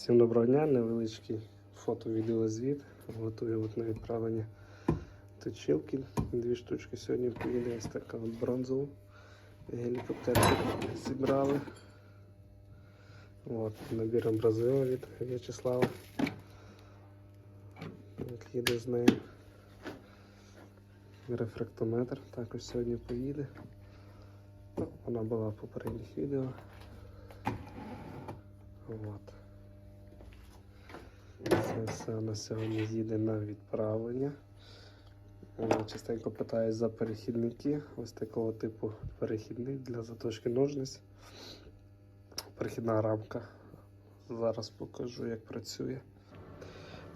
Всім доброго дня, невеличкий фото-відеозвіт. Готую от на відправлення точилки. Дві штучки сьогодні поїде ось така от бронзова. Гелікоптерчик зібрали. От, набір абразива від В'ячеслава. От їде з нею. Рефрактометр також сьогодні поїде. Ну, Вона була в попередніх відео. От. Це все на сьогодні їде на відправлення. Е, Частенько питають за перехідники. Ось такого типу перехідник для заточки ножниць. Перехідна рамка. Зараз покажу, як працює.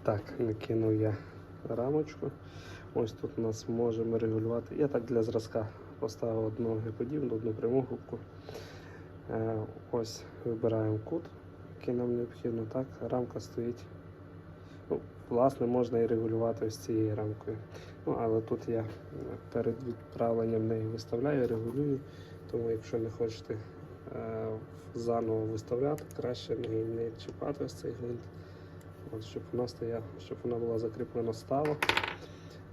Так, накинув я рамочку. Ось тут у нас можемо регулювати. Я так для зразка поставив одну гіподібну, одну пряму губку. Е, Ось вибираємо кут, який нам необхідно. Так, рамка стоїть. Власне, можна і регулювати ось цією рамкою. Ну, але тут я перед відправленням неї виставляю, регулюю. Тому якщо не хочете е, заново виставляти, краще не, не чіпати ось цей гвинт. От, щоб вона стояла, щоб вона була закріплена стало.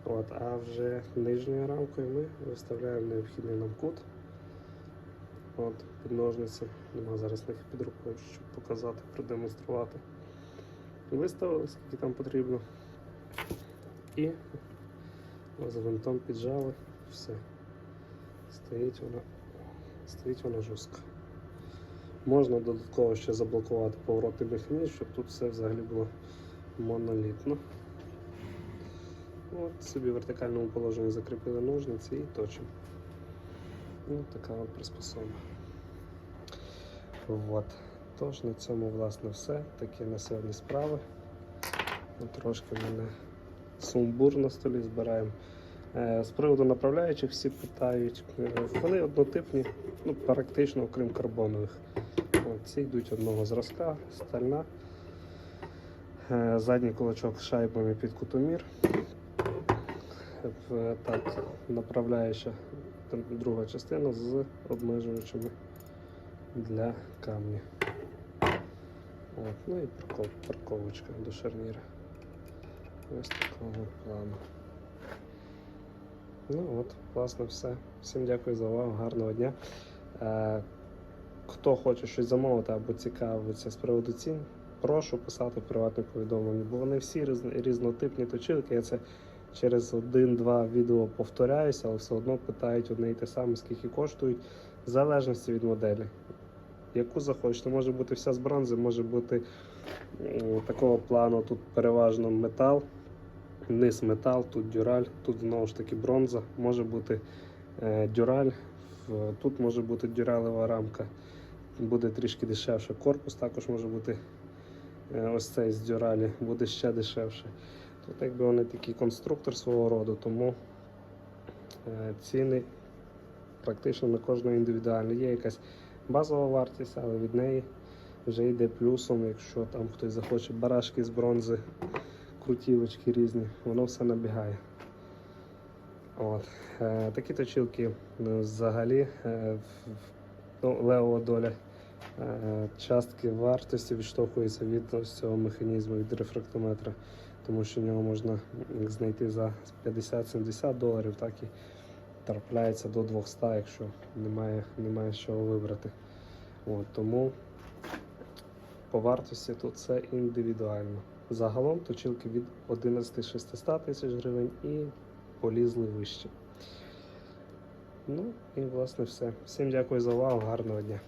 От, а вже нижньою рамкою ми виставляємо необхідний нам кут. От, під ножниці. Нема зараз їх під рукою, щоб показати, продемонструвати. Виставили, скільки там потрібно. І з винтом піджали. Все. Стоїть вона, стоїть вона жорстко. Можна додатково ще заблокувати поворотний механізм, щоб тут все взагалі було монолітно. От собі в вертикальному положенні закріпили ножниці і точимо. Ну, така от приспособа. От. Тож на цьому власне все. Такі на сьогодні справи. Ну, Трошки мене сумбур на столі збираємо. Е, З приводу направляючих всі питають. Е, Вони однотипні, ну, практично окрім карбонових. Ці йдуть одного зразка, стальна. Е, Задній кулачок шайбами під кутомір. Так, направляюча друга частина з обмежувачами для камня. От, ну і парков, парковочка до шарніра. Ось такого плану. Ну от, власне, все. Всім дякую за увагу, гарного дня. Е, хто хоче щось замовити або цікавиться з приводу цін, прошу писати приватне повідомлення, бо вони всі різн- різнотипні точилки. Я це через один-два відео повторяюся, але все одно питають одне і те саме, скільки коштують, в залежності від моделі. Яку захочете, може бути вся з бронзи, може бути такого плану, тут переважно метал, низ метал, тут дюраль, тут знову ж таки бронза, може бути е, дюраль, тут може бути дюралева рамка, буде трішки дешевше. Корпус також може бути е, ось цей з дюралі, буде ще дешевше. Тут якби вони такий конструктор свого роду, тому е, ціни практично на кожного індивідуально. Є якась базова вартість, але від неї вже йде плюсом, якщо там хтось захоче барашки з бронзи, крутівочки різні, воно все набігає. От. Е, такі точилки ну, взагалі е, ну, левова доля е, частки вартості відштовхується від ось цього механізму, від рефрактометра, тому що нього можна знайти за 50-70 доларів, так і трапляється до 200, якщо немає, немає чого вибрати. От, тому по вартості тут все індивідуально. Загалом точилки від 11 600 тисяч гривень і полізли вище. Ну і власне все. Всім дякую за увагу, гарного дня.